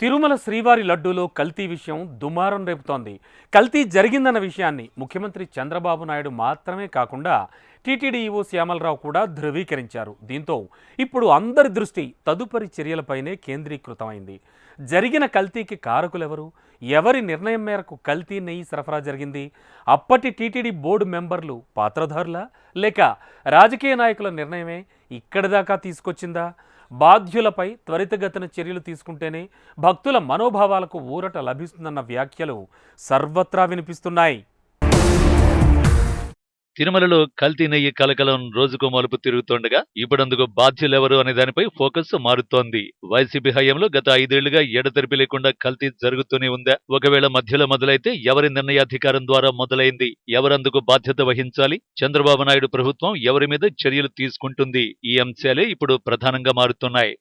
తిరుమల శ్రీవారి లడ్డూలో కల్తీ విషయం దుమారం రేపుతోంది. కల్తీ జరిగిందన్న విషయాన్ని ముఖ్యమంత్రి చంద్రబాబు నాయుడు మాత్రమే కాకుండా టీటీడీఈఓ శ్యామలరావు కూడా ధృవీకరించారు. దీంతో ఇప్పుడు అందరి దృష్టి తదుపరి చర్యలపైనే కేంద్రీకృతమైంది. జరిగిన కల్తీకి కారకులెవరు? ఎవరి నిర్ణయం మేరకు కల్తీ నెయ్యి సరఫరా జరిగింది? అప్పటి టీటీడీ బోర్డు మెంబర్లు పాత్రధారులా? లేక రాజకీయ నాయకుల నిర్ణయమే ఇక్కడి దాకా తీసుకొచ్చిందా? బాధ్యులపై త్వరితగతిన చర్యలు తీసుకుంటేనే భక్తుల మనోభావాలకు ఊరట లభిస్తుందన్న వ్యాఖ్యలు సర్వత్రా వినిపిస్తున్నాయి. తిరుమలలో కల్తీ నెయ్యి కలకలం రోజుకు మలుపు తిరుగుతుండగా ఇప్పుడందుకు బాధ్యులెవరు అనే దానిపై ఫోకస్ మారుతోంది. వైసీపీ హయాంలో గత ఐదేళ్ళుగా ఎడతెరిపి లేకుండా కల్తీ జరుగుతూనే ఉందా? ఒకవేళ మధ్యలో మొదలైతే ఎవరి నిర్ణయాధికారం ద్వారా మొదలైంది? ఎవరందుకు బాధ్యత వహించాలి? చంద్రబాబు నాయుడు ప్రభుత్వం ఎవరి మీద చర్యలు తీసుకుంటుంది? ఈ అంశాలే ఇప్పుడు ప్రధానంగా మారుతున్నాయి.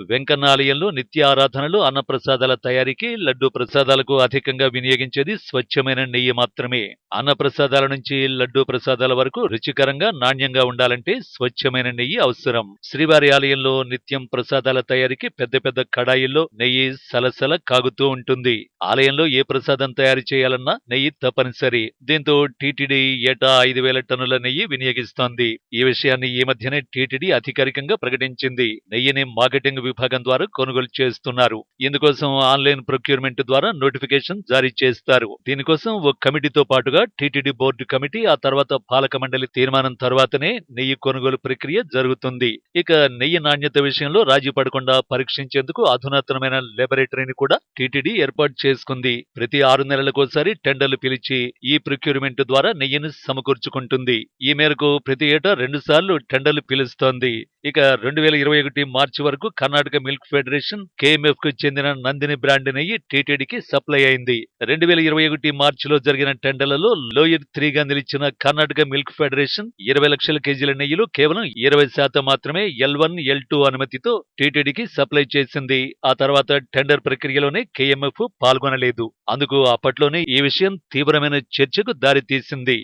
వెంకన్న ఆలయంలో నిత్య ఆరాధనలు అన్నప్రసాదాల తయారీకి లడ్డు ప్రసాదాలకు అధికంగా వినియోగించేది స్వచ్ఛమైన నెయ్యి మాత్రమే. అన్నప్రసాదాల నుంచి లడ్డు ప్రసాదాల వరకు రుచికరంగా నాణ్యంగా ఉండాలంటే స్వచ్ఛమైన నెయ్యి అవసరం. శ్రీవారి ఆలయంలో నిత్యం ప్రసాదాల తయారీకి పెద్ద పెద్ద కడాయిల్లో నెయ్యి సలసల కాగుతూ ఉంటుంది. ఆలయంలో ఏ ప్రసాదం తయారు చేయాలన్నా నెయ్యి తప్పనిసరి. దీంతో టీటీడీ ఏటా ఐదు వేల టన్నుల నెయ్యి వినియోగిస్తోంది. ఈ విషయాన్ని ఈ మధ్యనే టీటీడీ అధికారికంగా ప్రకటించింది. నెయ్యిని మార్కెటింగ్ విభాగం ద్వారా కొనుగోలు చేస్తున్నారు. ఇందుకోసం ఆన్లైన్ ప్రొక్యూర్మెంట్ ద్వారా నోటిఫికేషన్ జారీ చేస్తారు. దీనికోసం ఓ కమిటీతో పాటుగా టీటీడీ బోర్డు కమిటీ ఆ తర్వాత పాలక మండలి తీర్మానం తర్వాతనే నెయ్యి కొనుగోలు ప్రక్రియ జరుగుతుంది. ఇక నెయ్యి నాణ్యత విషయంలో రాజీ పడకుండా పరీక్షించేందుకు అధునాతనమైన లెబొరేటరీని కూడా టీటీడీ ఏర్పాటు చేసుకుంది. ప్రతి ఆరు నెలలకోసారి టెండర్లు పిలిచి ఈ ప్రొక్యూర్మెంట్ ద్వారా నెయ్యిని సమకూర్చుకుంటుంది. ఈ మేరకు ప్రతి ఏటా రెండు సార్లు టెండర్లు పిలుస్తోంది. ఇక రెండు వేల ఇరవై ఒకటి మార్చి వరకు కర్ణాటక మిల్క్ ఫెడరేషన్ కేఎంఎఫ్కు చెందిన నందిని బ్రాండ్ నెయ్యి టీటీడీకి సప్లై అయింది. రెండు వేల ఇరవై ఒకటి మార్చిలో జరిగిన టెండర్లలో లోయర్ త్రీగా నిలిచిన కర్ణాటక మిల్క్ ఫెడరేషన్ ఇరవై లక్షల కేజీల నెయ్యిలో కేవలం ఇరవై శాతం మాత్రమే ఎల్ వన్ ఎల్ టూ అనుమతితో టీటీడీకి సప్లై చేసింది. ఆ తర్వాత టెండర్ ప్రక్రియలోనే కేఎంఎఫ్ పాల్గొనలేదు. అందుకు అప్పట్లోనే ఈ విషయం తీవ్రమైన చర్చకు దారితీసింది.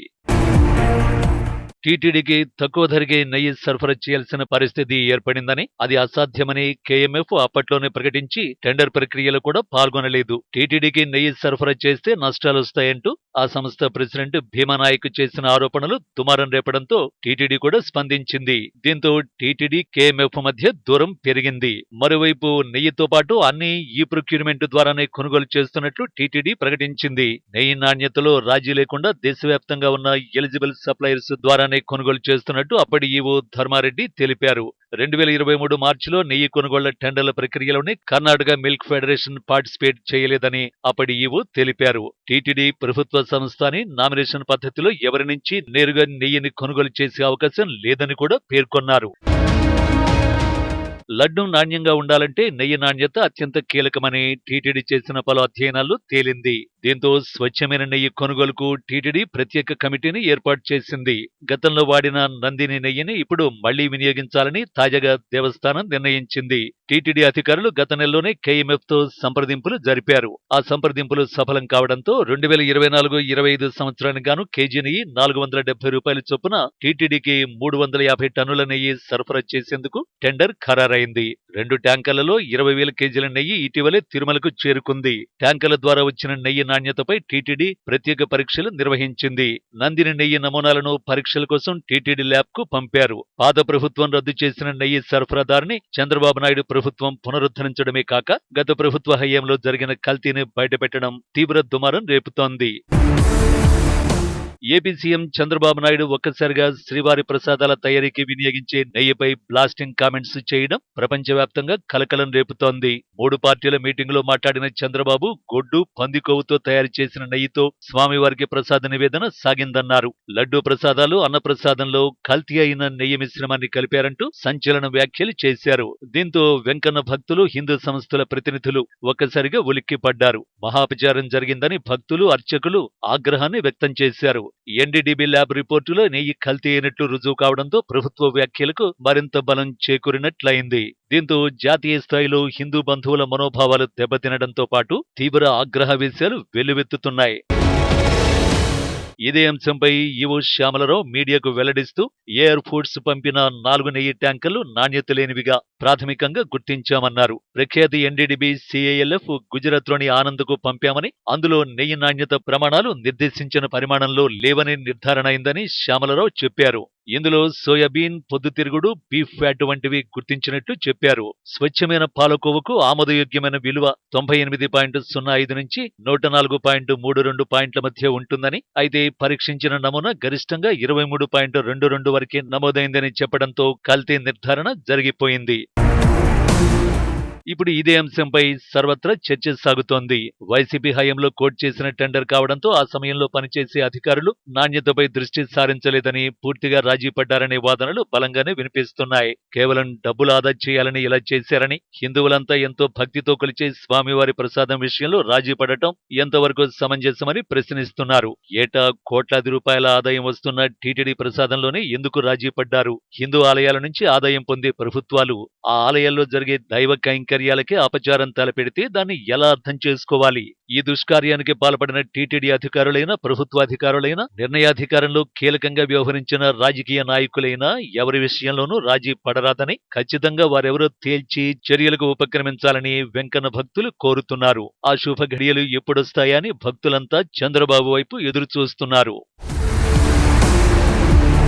టీటీడీకి తక్కువ ధరకే నెయ్యి సరఫరా చేయాల్సిన పరిస్థితి ఏర్పడిందని అది అసాధ్యమని కేఎంఎఫ్ అప్పట్లోనే ప్రకటించి టెండర్ ప్రక్రియలో కూడా పాల్గొనలేదు. టీటీడీకి నెయ్యి సరఫరా చేస్తే నష్టాలు వస్తాయంటూ ఆ సంస్థ ప్రెసిడెంట్ భీమానాయక్ చేసిన ఆరోపణలు దుమారం రేపడంతో టీటీడీ కూడా స్పందించింది. దీంతో టీటీడీ కేఎంఎఫ్ మధ్య దూరం పెరిగింది. మరోవైపు నెయ్యితో పాటు అన్ని ఈ ప్రొక్యూర్మెంట్ ద్వారానే కొనుగోలు చేస్తున్నట్లు టీటీడీ ప్రకటించింది. నెయ్యి నాణ్యతలో రాజీ లేకుండా దేశవ్యాప్తంగా ఉన్న ఎలిజిబుల్ సప్లయర్స్ ద్వారా ధాన్యాన్ని కొనుగోలు చేస్తున్నట్టు అప్పటి ఈవో ధర్మారెడ్డి తెలిపారు. రెండు వేల ఇరవై మూడు మార్చిలో నెయ్యి కొనుగోళ్ళ టెండర్ల ప్రక్రియలోనే కర్ణాటక మిల్క్ ఫెడరేషన్ పార్టిసిపేట్ చేయలేదని అప్పటి ఈవో తెలిపారు. టీటీడీ ప్రభుత్వ సంస్థ అని నామినేషన్ పద్ధతిలో ఎవరి నుంచి నేరుగా నెయ్యిని కొనుగోలు చేసే అవకాశం లేదని కూడా పేర్కొన్నారు. లడ్డు నాణ్యంగా ఉండాలంటే నెయ్యి నాణ్యత అత్యంత కీలకమని టీటీడీ చేసిన పలు అధ్యయనాల్లో తేలింది. దీంతో స్వచ్ఛమైన నెయ్యి కొనుగోలుకు టీటీడీ ప్రత్యేక కమిటీని ఏర్పాటు చేసింది. గతంలో వాడిన నందిని నెయ్యిని ఇప్పుడు మళ్ళీ వినియోగించాలని తాజాగా దేవస్థానం నిర్ణయించింది. టీటీడీ అధికారులు గత నెలలోనే కేఎంఎఫ్తో సంప్రదింపులు జరిపారు. ఆ సంప్రదింపులు సఫలం కావడంతో రెండు వేల ఇరవై నాలుగు ఇరవై ఐదు సంవత్సరానికి గాను కేజీ నెయ్యి నాలుగు వందల డెబ్బై రూపాయల చొప్పున టీటీడీకి మూడు వందల యాభై టన్నుల నెయ్యి సరఫరా చేసేందుకు టెండర్ ఖరారైంది. రెండు ట్యాంకర్లలో ఇరవై వేల కేజీల నెయ్యి ఇటీవలే తిరుమలకు చేరుకుంది. ట్యాంకర్ల ద్వారా వచ్చిన నెయ్యి నాణ్యతపై టీటీడీ ప్రత్యేక పరీక్షలు నిర్వహించింది. నందిని నెయ్యి నమూనాలను పరీక్షల కోసం టీటీడీ ల్యాబ్కు పంపారు. పాత ప్రభుత్వం రద్దు చేసిన నెయ్యి సరఫరాదారుని చంద్రబాబు నాయుడు ప్రభుత్వం పునరుద్ధరించడమే కాక గత ప్రభుత్వ హయాంలో జరిగిన కల్తీని బయటపెట్టడం తీవ్ర దుమారం రేపుతోంది. ఏపీ సీఎం చంద్రబాబు నాయుడు ఒక్కసారిగా శ్రీవారి ప్రసాదాల తయారీకి వినియోగించే నెయ్యిపై బ్లాస్టింగ్ కామెంట్స్ చేయడం ప్రపంచవ్యాప్తంగా కలకలం రేపుతోంది. మూడు పార్టీల మీటింగ్లో మాట్లాడిన చంద్రబాబు గొడ్డు పంది తయారు చేసిన నెయ్యితో స్వామివారికి ప్రసాద నివేదన సాగిందన్నారు. లడ్డూ ప్రసాదాలు అన్న ప్రసాదంలో కల్తీ అయిన నెయ్యి మిశ్రమాన్ని కలిపారంటూ సంచలన వ్యాఖ్యలు చేశారు. దీంతో వెంకన్న భక్తులు హిందూ సంస్థల ప్రతినిధులు ఒక్కసారిగా ఉలిక్కిపడ్డారు. మహాపచారం జరిగిందని భక్తులు అర్చకులు ఆగ్రహాన్ని వ్యక్తం చేశారు. ఎన్డీడీబీ ల్యాబ్ రిపోర్టులో నెయ్యి కల్తీ అయినట్లు రుజువు కావడంతో ప్రభుత్వ వ్యాఖ్యలకు మరింత బలం చేకూరినట్లయింది. దీంతో జాతీయ స్థాయిలో హిందూ బంధువుల మనోభావాలు దెబ్బతినడంతో పాటు తీవ్ర ఆగ్రహ విషయాలు వెల్లువెత్తుతున్నాయి. ఇదే అంశంపై ఈవో శ్యామలరావు మీడియాకు వెల్లడిస్తూ ఎయిర్ ఫోర్స్ పంపిన నాలుగు నెయ్యి ట్యాంకర్లు నాణ్యత లేనివిగా ప్రాథమికంగా గుర్తించామన్నారు. ప్రఖ్యాతి ఎన్డీడీబీ సిఐఎల్ఎఫ్ గుజరాత్లోని ఆనంద్కు పంపామని అందులో నెయ్యి నాణ్యత ప్రమాణాలు నిర్దేశించిన పరిమాణంలో లేవని నిర్ధారణ అయిందని శ్యామలరావు చెప్పారు. ఇందులో సోయాబీన్ పొద్దుతిరుగుడు బీఫ్ ఫ్యాట్ వంటివి గుర్తించినట్లు చెప్పారు. స్వచ్ఛమైన పాలకోవకు ఆమోదయోగ్యమైన విలువ తొంభై ఎనిమిది పాయింట్ సున్నా ఐదు నుంచి నూట నాలుగు పాయింట్ మూడు రెండు పాయింట్ల మధ్య ఉంటుందని అయితే పరీక్షించిన నమూనా గరిష్టంగా ఇరవై మూడు పాయింట్ రెండు రెండు వరకే నమోదైందని చెప్పడంతో కల్తీ నిర్ధారణ జరిగిపోయింది. ఇప్పుడు ఇదే అంశంపై సర్వత్రా చర్చ సాగుతోంది. వైసీపీ హయాంలో కోట్ చేసిన టెండర్ కావడంతో ఆ సమయంలో పనిచేసే అధికారులు నాణ్యతపై దృష్టి సారించలేదని పూర్తిగా రాజీ పడ్డారనే వాదనలు బలంగానే వినిపిస్తున్నాయి. కేవలం డబ్బులు ఆదా చేయాలని ఇలా చేశారని హిందువులంతా ఎంతో భక్తితో కొలిచే స్వామివారి ప్రసాదం విషయంలో రాజీ పడటం ఎంతవరకు సమంజసమని ప్రశ్నిస్తున్నారు. ఏటా కోట్లాది రూపాయల ఆదాయం వస్తున్న టీటీడీ ప్రసాదంలోనే ఎందుకు రాజీ పడ్డారు? హిందూ ఆలయాల నుంచి ఆదాయం పొందే ప్రభుత్వాలు ఆ ఆలయాల్లో జరిగే దైవ కైంకర్యాలకే అపచారం తలపెడితే దాన్ని ఎలా అర్థం చేసుకోవాలి? ఈ దుష్కార్యానికి పాల్పడిన టీటీడీ అధికారులైన ప్రభుత్వాధికారులైన నిర్ణయాధికారంలో కీలకంగా వ్యవహరించిన రాజకీయ నాయకులైనా ఎవరి విషయంలోనూ రాజీ పడరాదని ఖచ్చితంగా వారెవరో తేల్చి చర్యలకు ఉపక్రమించాలని వెంకన్న భక్తులు కోరుతున్నారు. ఆ శుభ ఘడియలు ఎప్పుడొస్తాయని భక్తులంతా చంద్రబాబు వైపు ఎదురుచూస్తున్నారు.